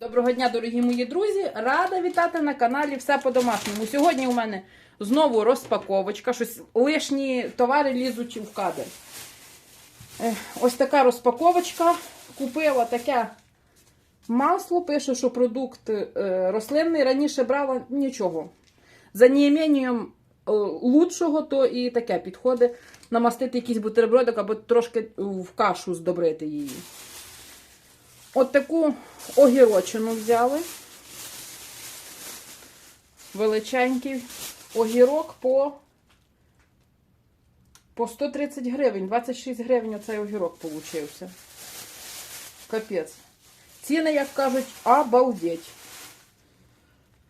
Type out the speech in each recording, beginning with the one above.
Доброго дня, дорогі мої друзі! Рада вітати на каналі Все по-домашньому. Сьогодні у мене знову розпаковочка. Щось лишні товари лізуть в кадр. Ось така розпаковочка. Купила таке масло. Пише, що продукт е, рослинний. Раніше брала нічого. За неіменням е, лучшого, то і таке підходить намастити якийсь бутербродик або трошки в кашу здобрити її. От таку огірочину взяли. Величенький огірок по, по 130 гривень. 26 гривень оцей огірок получився. Капець. Ціни, як кажуть, обалдеть.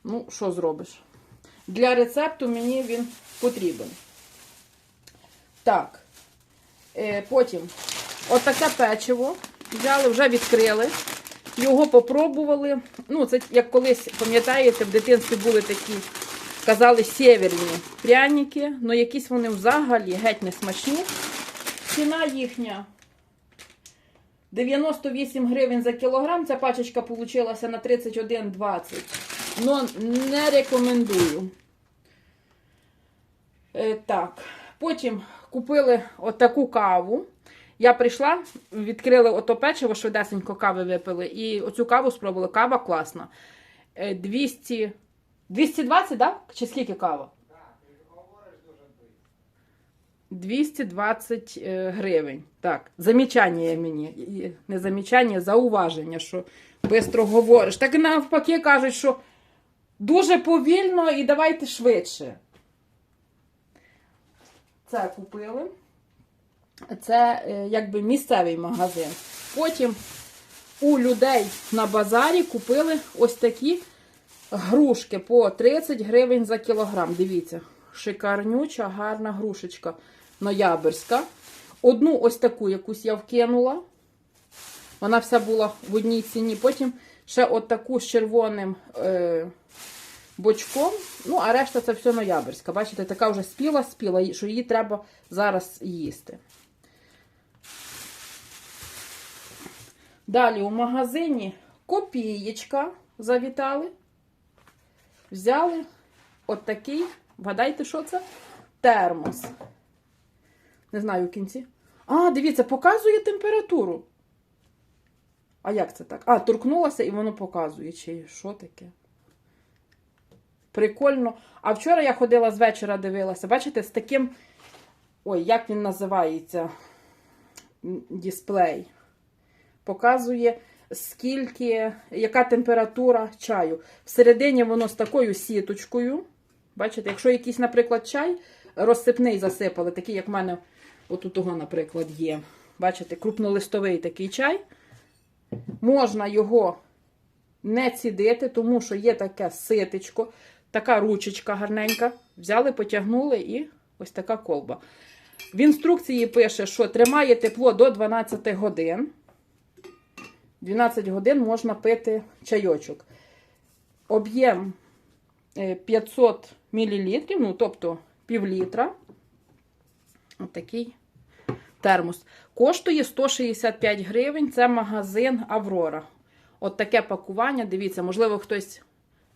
Ну, що зробиш? Для рецепту мені він потрібен. Так. Е, потім отаке печиво. Взяли, вже відкрили. Його попробували. Ну, це як колись, пам'ятаєте, в дитинстві були такі, казали, сєвєрні пряники, але якісь вони взагалі геть не смачні. Ціна їхня 98 гривень за кілограм. Ця пачечка получилася на 31,20. Но не рекомендую. Е, так, потім купили отаку каву. Я прийшла, відкрили ото печиво, швидесенько кави випили, і оцю каву спробували. Кава класна. Е, 200, 220, так? Чи скільки кава? 220 е, гривень. Так, замічання мені. Не замічання, зауваження, що швидко говориш. Так навпаки кажуть, що дуже повільно і давайте швидше. Це купили. Це е, якби місцевий магазин. Потім у людей на базарі купили ось такі грушки по 30 гривень за кілограм. Дивіться, шикарнюча, гарна грушечка ноябрьська. Одну ось таку якусь я вкинула. Вона вся була в одній ціні. Потім ще от таку з червоним е, бочком. Ну, а решта це все ноябрьська. Бачите, така вже спіла, спіла, що її треба зараз їсти. Далі у магазині копієчка завітали. Взяли от такий, вгадайте, що це? Термос. Не знаю в кінці. А, дивіться, показує температуру. А як це так? А, торкнулася і воно показує. Чи що таке? Прикольно. А вчора я ходила з вечора, дивилася. Бачите, з таким. Ой, як він називається? Дисплей показує, скільки, яка температура чаю. Всередині воно з такою сіточкою. Бачите, якщо якийсь, наприклад, чай розсипний засипали, такий, як в мене отут того, наприклад, є. Бачите, крупнолистовий такий чай. Можна його не цідити, тому що є таке ситечко, така ручечка гарненька. Взяли, потягнули і ось така колба. В інструкції пише, що тримає тепло до 12 годин. 12 годин можна пити чайочок. Об'єм 500 мл, ну, тобто пів літра. Отакий термос. Коштує 165 гривень. Це магазин Аврора. От таке пакування. Дивіться, можливо, хтось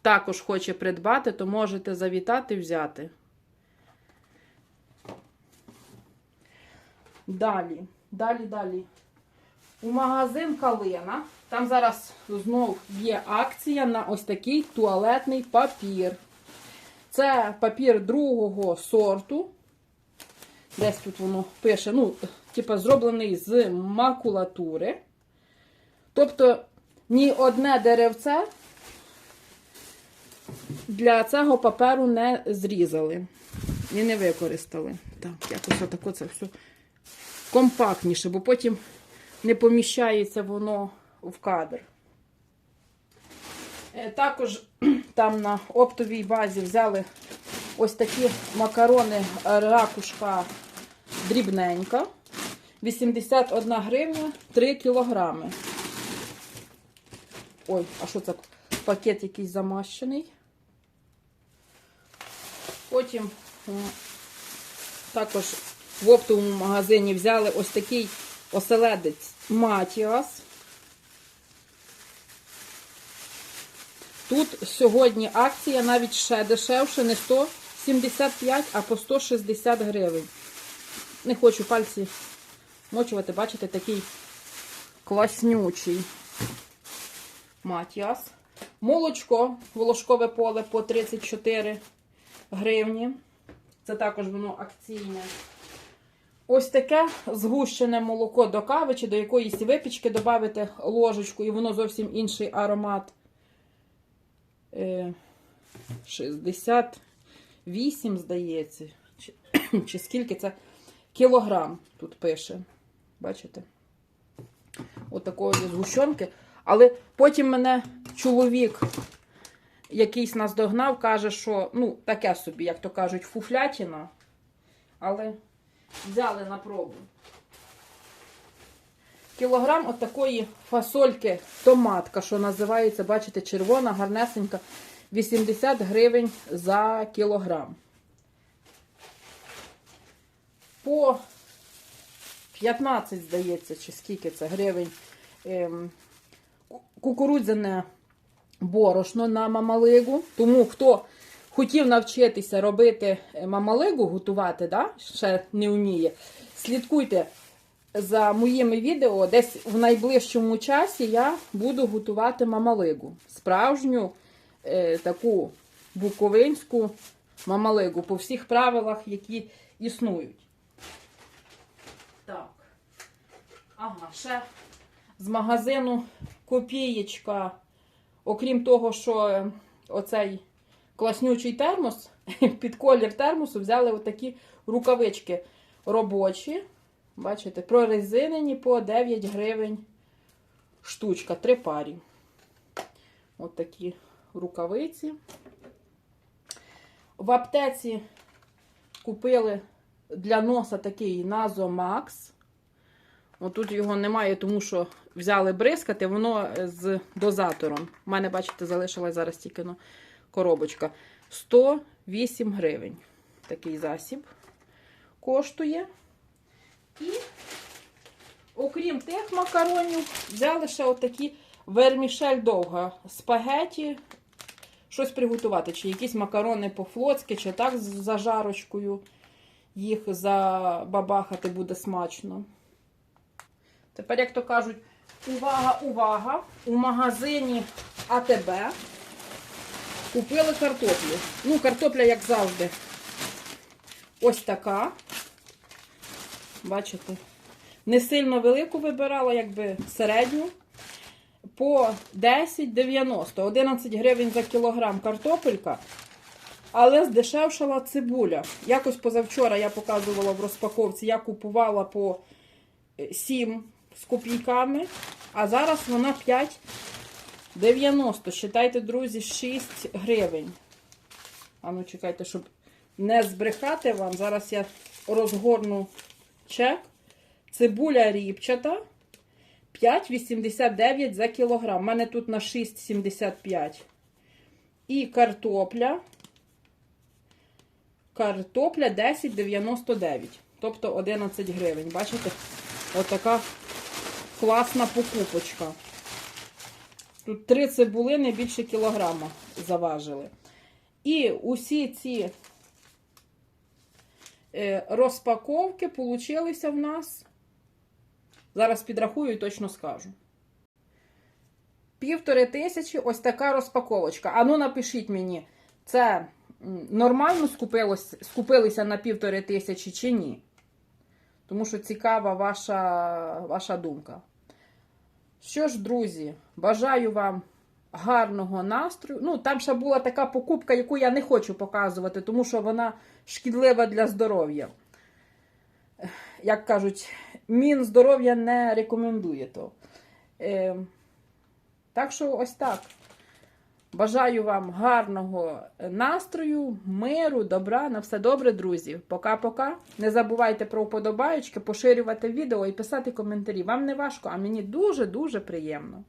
також хоче придбати, то можете завітати взяти. Далі, далі, далі. У магазин Калина. Там зараз знов є акція на ось такий туалетний папір. Це папір другого сорту. Десь тут воно пише, ну, типа, зроблений з макулатури. Тобто ні одне деревце для цього паперу не зрізали і не використали. Так, якось отако це все компактніше, бо потім не поміщається воно в кадр. Е, Також там на оптовій базі взяли ось такі макарони ракушка дрібненька. 81 гривня 3 кілограми. Ой, а що це? Пакет якийсь замащений. Потім також в оптовому магазині взяли ось такий оселедець Матіас. Тут сьогодні акція навіть ще дешевше, не 175, а по 160 гривень. Не хочу пальці мочувати, бачите, такий класнючий матіас. Молочко, волошкове поле по 34 гривні. Це також воно акційне. Ось таке згущене молоко до кави чи до якоїсь випічки додати ложечку, і воно зовсім інший аромат. Е, 68, здається. Чи, чи скільки це? Кілограм тут пише. Бачите? Отакої згущенки. Але потім мене чоловік якийсь нас догнав, каже, що ну, таке собі, як то кажуть, фуфлятіна. Але взяли на пробу. Кілограм от такої фасольки томатка, що називається, бачите, червона, гарнесенька, 80 гривень за кілограм. По 15, здається, чи скільки це гривень. Ем, кукурудзяне борошно на мамалигу. Тому хто хотів навчитися робити е, мамалигу, готувати, да? ще не вміє, слідкуйте за моїми відео. Десь в найближчому часі я буду готувати мамалигу. Справжню е, таку буковинську мамалигу по всіх правилах, які існують. Так. Ага, ще з магазину копієчка. Окрім того, що е, оцей класнючий термос, під колір термосу взяли отакі рукавички робочі. Бачите, прорезинені по 9 гривень штучка, три парі. От такі рукавиці. В аптеці купили для носа такий Назомакс. Отут його немає, тому що взяли бризкати, воно з дозатором. У мене, бачите, залишилась зараз тільки ну, коробочка. 108 гривень. Такий засіб коштує. І, окрім тих макаронів, взяли ще отакі вермішель довга. Спагеті, щось приготувати. Чи якісь макарони по-флотськи, чи так з зажарочкою. Їх забабахати буде смачно. Тепер, як то кажуть, увага, увага! У магазині АТБ купили картоплю. Ну, картопля, як завжди, ось така. Бачите? Не сильно велику вибирала, якби середню. По 10,90, 11 гривень за кілограм картопелька. Але здешевшала цибуля. Якось позавчора я показувала в розпаковці, я купувала по 7 з копійками, а зараз вона 5,90. Считайте, друзі, 6 гривень. А ну, чекайте, щоб не збрехати вам. Зараз я розгорну чек. Цибуля ріпчата 5,89 за кілограм. У мене тут на 6,75. І картопля. Картопля 10,99. Тобто 11 гривень. Бачите? Отака класна покупочка. Тут три цибулини більше кілограма заважили. І усі ці е, розпаковки получилися в нас. Зараз підрахую і точно скажу. Півтори тисячі ось така розпаковочка. Ану, напишіть мені, це нормально скупилось, скупилися на півтори тисячі чи ні? Тому що цікава ваша, ваша думка. Що ж, друзі, бажаю вам гарного настрою. Ну, там ще була така покупка, яку я не хочу показувати, тому що вона шкідлива для здоров'я. Як кажуть, мін здоров'я не рекомендує то. Е, так що ось так. Бажаю вам гарного настрою, миру, добра. На все добре, друзі. Пока-пока. Не забувайте про вподобаючки, поширювати відео і писати коментарі. Вам не важко, а мені дуже-дуже приємно.